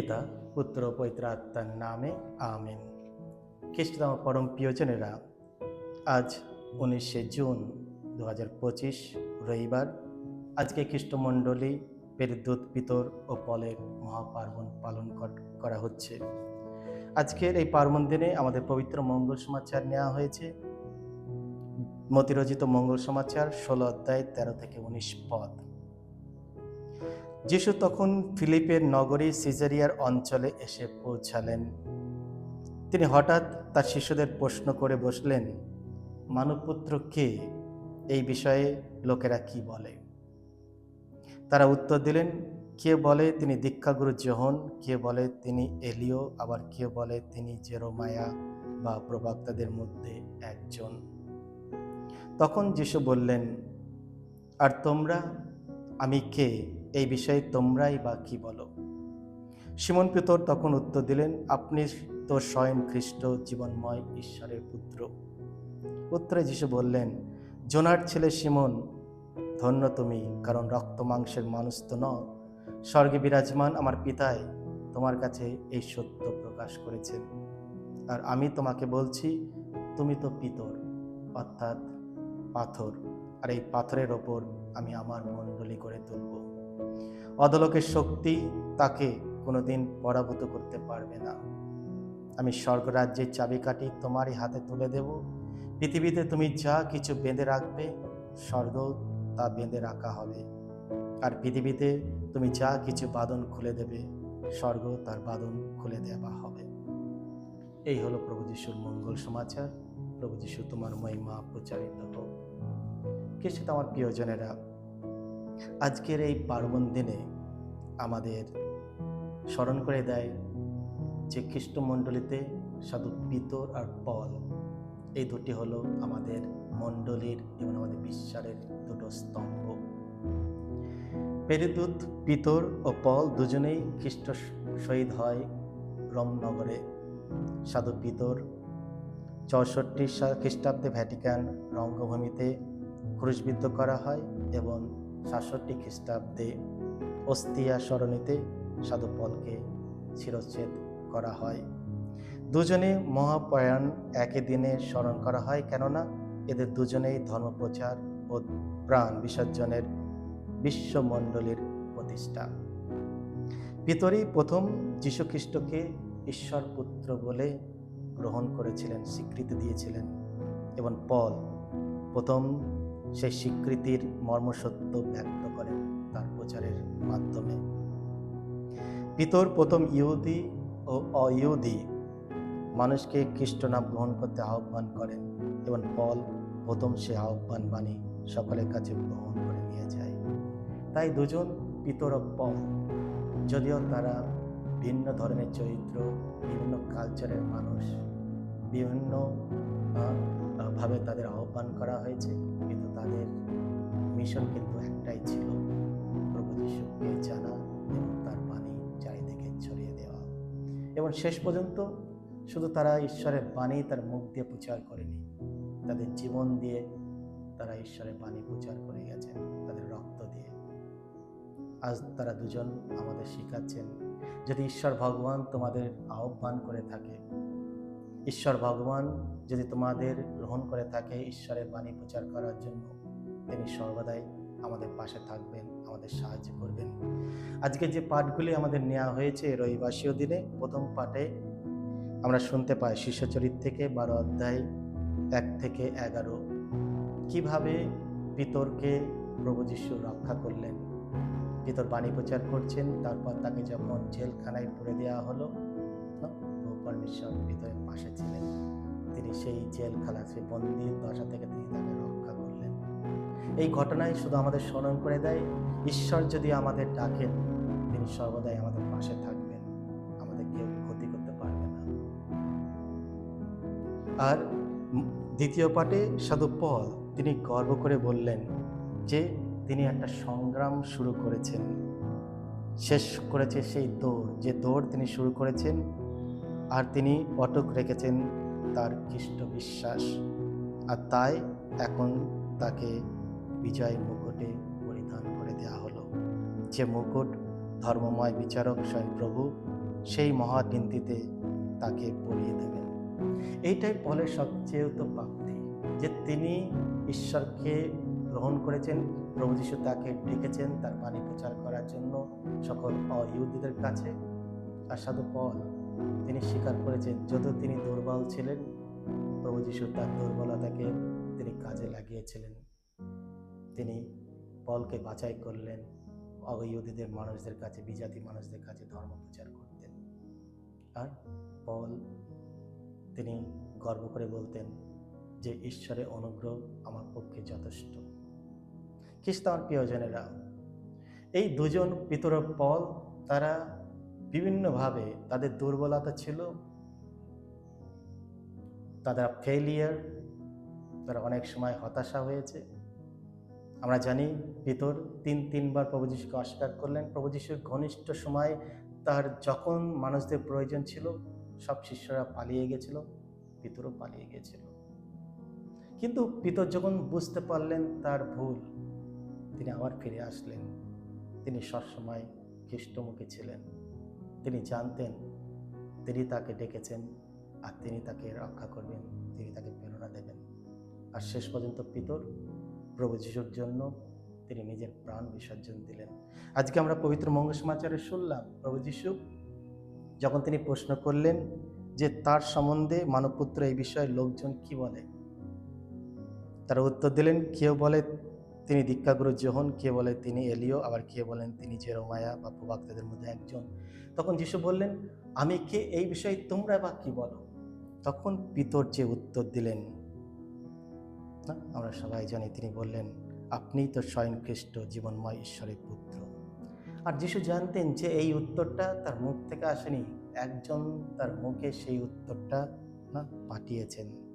পিতা, পুত্র পবিত্র আত্মার নামে, আমেন। খ্রিস্টতম পরম প্রিয়জনেরা আজ উনিশে জুন দু হাজার পঁচিশ, রবিবার। আজকে খ্রিস্টমণ্ডলী পেরদুত পিতর ও পলের মহাপার্বণ পালন কর- করা হচ্ছে। আজকের এই পার্বণ দিনে আমাদের পবিত্র মঙ্গল সমাচার নেওয়া হয়েছে। মতিরচিত মঙ্গল সমাচার ষোলো অধ্যায় তেরো থেকে উনিশ পদ। যিশু তখন ফিলিপের নগরী সিজারিয়ার অঞ্চলে এসে পৌঁছালেন। তিনি হঠাৎ তার শিশুদের প্রশ্ন করে বসলেন, মানবপুত্র কে? এই বিষয়ে লোকেরা কি বলে? তারা উত্তর দিলেন, কে বলে তিনি দীক্ষাগুরু জোহন কে বলে তিনি এলিও, আবার কে বলে তিনি জেরোমায়া বা প্রবক্তাদের মধ্যে একজন? তখন যিশু বললেন, আর তোমরা? আমি কে? এই বিষয়ে তোমরাই বা কি বলো? সিমন পিতর তখন উত্তর দিলেন, আপনি তো স্বয়ং খ্রিস্ট, জীবনময় ঈশ্বরের পুত্র। উত্তরে যিশু বললেন, জোনার ছেলে সিমন ধন্য তুমি, কারণ রক্ত মাংসের মানুষ তো ন স্বর্গে বিরাজমান আমার পিতায় তোমার কাছে এই সত্য প্রকাশ করেছেন। আর আমি তোমাকে বলছি, তুমি তো পিতর, অর্থাৎ পাথর, আর এই পাথরের ওপর আমি আমার মণ্ডলী করে তুলব। অদলকের শক্তি তাকে কোনোদিন পরাভূত করতে পারবে না। আমি স্বর্গরাজ্যের চাবিকাঠি তোমারই হাতে তুলে দেব। পৃথিবীতে তুমি যা কিছু বেঁধে রাখবে, স্বর্গ তা বেঁধে রাখা হবে। আর পৃথিবীতে তুমি যা কিছু বাদন খুলে দেবে, স্বর্গ তার বাদন খুলে দেওয়া হবে। এই হলো প্রভু যিশুর মঙ্গল সমাচার। প্রভু যিশু তোমার মহিমা প্রচারিত হোক। কে সেটা আমার প্রিয়জনেরা? আজকের এই পার্বণ দিনে আমাদের স্মরণ করে দেয় যে খ্রিস্টমণ্ডলীতে সাধু পিতর আর পল, এই দুটি হলো আমাদের মণ্ডলীর এবং আমাদের বিশ্বাসের দুটো স্তম্ভ। পেরিদূত, পিতর ও পল দুজনেই খ্রিস্ট শহীদ হয় রমনগরে। সাধু পিতর চৌষট্টি খ্রিস্টাব্দে ভ্যাটিকান রঙ্গভূমিতে ক্রুশবিদ্ধ করা হয় এবং সাতষট্টি খ্রিস্টাব্দে অস্তিয়া সরণিতে সাধু পলকে শিরচ্ছেদ করা হয়। দুজনে মহাপ্রয়াণ একই দিনে স্মরণ করা হয়, কেননা এদের দুজনেই ধর্মপ্রচার ও প্রাণ বিসর্জনের বিশ্বমণ্ডলীর প্রতিষ্ঠা। পিতরই প্রথম যীশুখ্রিস্টকে ঈশ্বর পুত্র বলে গ্রহণ করেছিলেন, স্বীকৃতি দিয়েছিলেন এবং পল প্রথম সেই স্বীকৃতির মর্মসত্য ব্যক্ত করেন তার প্রচারের মাধ্যমে। পিতর প্রথম ইহুদি ও অইহুদি মানুষকে খ্রিস্ট নাম গ্রহণ করতে আহ্বান করেন এবং পল প্রথম সে আহ্বান বাণী সকলের কাছে গ্রহণ করে নিয়ে যায়। তাই দুজন পিতর পল, যদিও তারা ভিন্ন ধরনের চরিত্র, বিভিন্ন কালচারের মানুষ, বিভিন্ন ভাবে তাদের আহ্বান করা হয়েছে, কিন্তু তাদের মিশন কিন্তু একটাই ছিল প্রভু যিশুকে জানা এবং তার বাণী চারিদিকে ছড়িয়ে দেওয়া। এবং শেষ পর্যন্ত শুধু তারা ঈশ্বরের বাণী তার মুখ দিয়ে প্রচার করেনি, তাদের জীবন দিয়ে তারা ঈশ্বরের বাণী প্রচার করে গেছেন, তাদের রক্ত দিয়ে। আজ তারা দুজন আমাদের শিখাচ্ছেন, যদি ঈশ্বর ভগবান তোমাদের আহ্বান করে থাকে ঈশ্বর ভগবান যদি তোমাদের গ্রহণ করে থাকে ঈশ্বরের বাণী প্রচার করার জন্য, তিনি সর্বদাই আমাদের পাশে থাকবেন, আমাদের সাহায্য করবেন। আজকে যে পাঠগুলি আমাদের নেওয়া হয়েছে রবিবাসীয় দিনে, প্রথম পাঠে আমরা শুনতে পাই শিষ্যচরিত থেকে বারো অধ্যায় এক থেকে এগারো। কীভাবে পিতরকে প্রভু যিশু রক্ষা করলেন? পিতর বাণী প্রচার করছেন, তারপর তাকে যখন জেলখানায় পুরে দেওয়া হলো পরমেশ্বর পিতরের পাশে ছিলেন। তিনি সেই জেলখানা সেই বন্দির দশা থেকে তিনি তাকে রক্ষা করলেন। এই ঘটনায় শুধু আমাদের স্মরণ করে দেয়, ঈশ্বর যদি আমাদের ডাকেন, তিনি সর্বদাই আমাদের পাশে থাকবেন, আমাদের কেউ ক্ষতি করতে পারবে না। আর দ্বিতীয় পাঠে সাধু পল তিনি গর্ব করে বললেন যে, তিনি একটা সংগ্রাম শুরু করেছেন। শেষ করেছে সেই দৌড়। যে দৌড় তিনি শুরু করেছেন আর তিনি অটক রেখেছেন তার খ্রিস্ট বিশ্বাস। আর তাই এখন তাকে বিজয় মুকুটে পরিধান করে দেওয়া হলো। যে মুকুট ধর্মময় বিচারক স্বয়ং প্রভু, সেই মহাদিনটিতে তাকে পড়িয়ে দেবেন। এইটাই পলের সবচেয়ে তো প্রাপ্তি, যে তিনি ঈশ্বরকে গ্রহণ করেছেন, প্রভু যিশু তাকে ডেকেছেন তার বাণী প্রচার করার জন্য সকল অ ইহুদিদের কাছে। আর সাধু পল তিনি স্বীকার করেছেন যত তিনি দুর্বল ছিলেন, প্রভু যিশু তার দুর্বলতাকে তিনি কাজে লাগিয়েছিলেন। তিনি পলকে বাছাই করলেন অগইহুদিদের মানুষদের কাছে, বিজাতি মানুষদের কাছে ধর্ম প্রচার করতেন। আর পল তিনি গর্ব করে বলতেন যে, ঈশ্বরের অনুগ্রহ আমার পক্ষে যথেষ্ট। খ্রিস্টান প্রিয়জনেরা, এই দুজন পিতর পল, তারা বিভিন্নভাবে তাদের দুর্বলতা ছিল তারা ফেলিয়ার তারা অনেক সময় হতাশা হয়েছে। আমরা জানি ভিতর তিন, তিনবার প্রভু যিশুকে অস্বীকার করলেন। প্রভু যিশুর ঘনিষ্ঠ সময় তার যখন মানুষদের প্রয়োজন ছিল, সব শিষ্যরা পালিয়ে গেছিল, পিতরও পালিয়ে গেছিল। কিন্তু পিতর যখন বুঝতে পারলেন তার ভুল, তিনি আবার ফিরে আসলেন। তিনি সবসময় খ্রিস্টমুখী ছিলেন। তিনি জানতেন, তিনি তাকে ডেকেছেন আর তিনি তাকে রক্ষা করবেন, তিনি তাকে প্রেরণা দেবেন। আর শেষ পর্যন্ত পিতর, প্রভু যিশুর জন্য তিনি নিজের প্রাণ বিসর্জন দিলেন। আজকে আমরা পবিত্র মঙ্গল সমাচারে শুনলাম প্রভু যিশু যখন তিনি প্রশ্ন করলেন যে তার সম্বন্ধে মানবপুত্র এই বিষয়ে লোকজন কি বলে? তারা উত্তর দিলেন, কেউ বলে তিনি দীক্ষাগুরু যোহন, কে বলে তিনি এলিও, আবার কে বলেন তিনি জেরোমায়া বা প্রবাক্তাদের মধ্যে একজন। তখন যিশু বললেন, আমি কে? এই বিষয়ে তোমরা বা কি বলো? তখন পিতর যে উত্তর দিলেন, না, আমরা সবাই জানি। তিনি বললেন, আপনিই তো স্বয়ং খ্রিস্ট জীবনময় ঈশ্বরের পুত্র। আর যিশু জানতেন যে এই উত্তরটা তার মুখ থেকে আসেনি। একজন তার মুখে সেই উত্তরটা, না, পাঠিয়েছেন।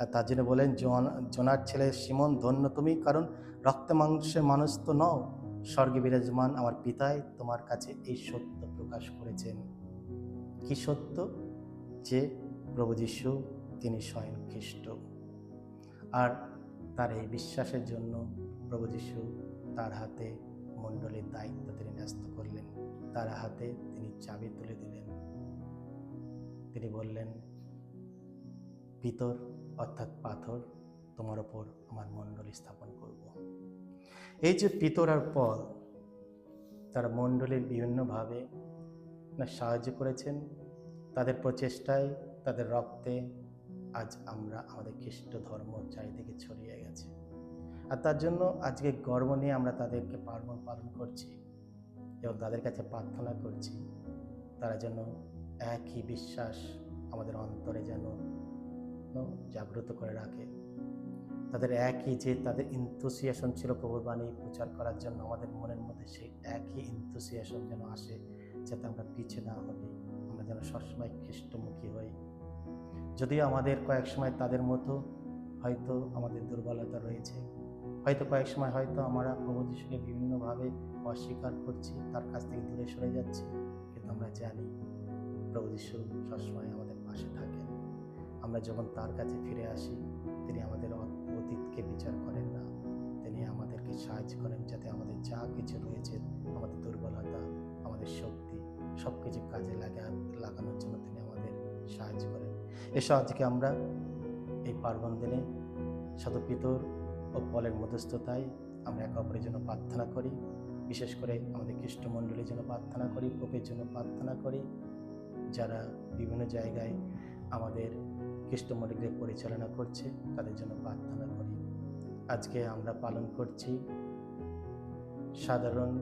আর তার জন্য বলেন জন জোনার ছেলে সিমন ধন্য তুমি, কারণ রক্ত মাংসের মানুষ তো নও। স্বর্গে বিরাজমান আমার পিতাই তোমার কাছে এই সত্য প্রকাশ করেছেন। কি সত্য? যে প্রভু যিশু, তিনি স্বয়ং খ্রিস্ট। আর তার এই বিশ্বাসের জন্য প্রভু যিশু তার হাতে মণ্ডলীর দায়িত্ব তিনি ন্যস্ত করলেন। তার হাতে তিনি চাবি তুলে দিলেন। তিনি বললেন পিতর অর্থাৎ পাথর তোমার ওপর আমার মণ্ডলী স্থাপন করব। এই যে পিতর আর পল তারা মণ্ডলীর বিভিন্নভাবে না সাহায্য করেছেন, তাদের প্রচেষ্টায়, তাদের রক্তে আজ আমরা আমাদের খ্রিস্ট ধর্ম চারিদিকে ছড়িয়ে গেছে। আর তার জন্য আজকে গর্ব নিয়ে আমরা তাদেরকে পার্বণ পালন করছি এবং তাদের কাছে প্রার্থনা করছি, তারা যেন একই বিশ্বাস আমাদের অন্তরে যেন জাগ্রত করে রাখে। তাদের একই যে তাদের ইন্থুসিয়েশন ছিল প্রভুর বাণী প্রচার করার জন্য আমাদের মনের মধ্যে সেই একই ইন্থুসিয়েশন যেন আসে, যাতে আমরা পিছিয়ে না হই আমরা যেন সবসময় খ্রিস্টমুখী হই। যদিও আমাদের কয়েক সময় তাদের মতো হয়তো আমাদের দুর্বলতা রয়েছে। হয়তো কয়েক সময় হয়তো আমরা প্রভু যিশুকে বিভিন্নভাবে অস্বীকার করছি, তার কাছ থেকে দূরে সরে যাচ্ছি। কিন্তু আমরা জানি প্রভু যিশু সবসময় আমাদের পাশে থাকেন। আমরা যখন তার কাছে ফিরে আসি, তিনি আমাদের অতীতকে বিচার করেন না। তিনি আমাদেরকে সাহায্য করেন যাতে আমাদের যা কিছু রয়েছে, আমাদের দুর্বলতা, আমাদের শক্তি সব কিছু কাজে লাগা, লাগানোর জন্য তিনি আমাদের সাহায্য করেন। এসো আজকে আমরা এই পার্বণ দিনে শতপিতর ও পলের মধ্যস্থতায় আমরা একে অপরের জন্য প্রার্থনা করি। বিশেষ করে আমাদের খ্রিস্টমণ্ডলীর জন্য প্রার্থনা করি, পোপের জন্য প্রার্থনা করি। যারা বিভিন্ন জায়গায় আমাদের খ্রিস্টমণ্ডলীকে পরিচালনা করছে, তাদের জন্য প্রার্থনা করি। আজকে আমরা পালন করছি সাধারণ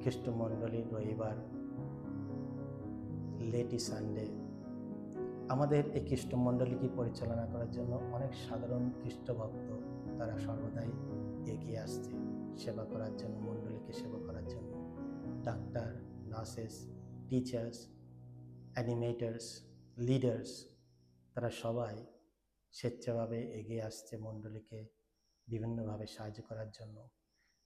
খ্রিস্টমণ্ডলীর রবিবার, লেটি সানডে। আমাদের এই খ্রিস্টমণ্ডলীকে পরিচালনা করার জন্য অনেক সাধারণ খ্রিস্টভক্ত তারা সর্বদাই এগিয়ে আসছে। সেবা করার জন্য মণ্ডলীকে সেবা করার জন্য। Doctor, nurses, teachers, animators, leaders তারা সবাই স্বেচ্ছাভাবে এগিয়ে আসছে মণ্ডলীকে বিভিন্নভাবে সাহায্য করার জন্য।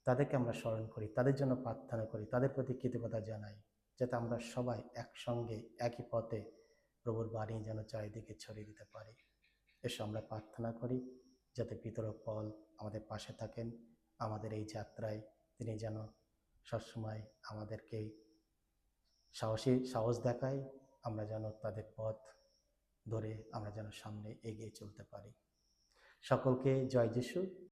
তাদেরকে আমরা স্মরণ করি, তাদের জন্য প্রার্থনা করি, তাদের প্রতি কৃতজ্ঞতা জানাই, যাতে আমরা সবাই একসঙ্গে, একই পথে প্রভুর বাণী যেন চারিদিকে ছড়িয়ে দিতে পারি। এসব আমরা প্রার্থনা করি, যাতে পিতর পল আমাদের পাশে থাকেন, আমাদের এই যাত্রায় তিনি যেন সবসময় আমাদেরকে সাহসী, সাহস দেখায়, আমরা যেন তাদের পথ ধরে আমরা যেন সামনে এগিয়ে চলতে পারি। সকলকে জয় যিশু।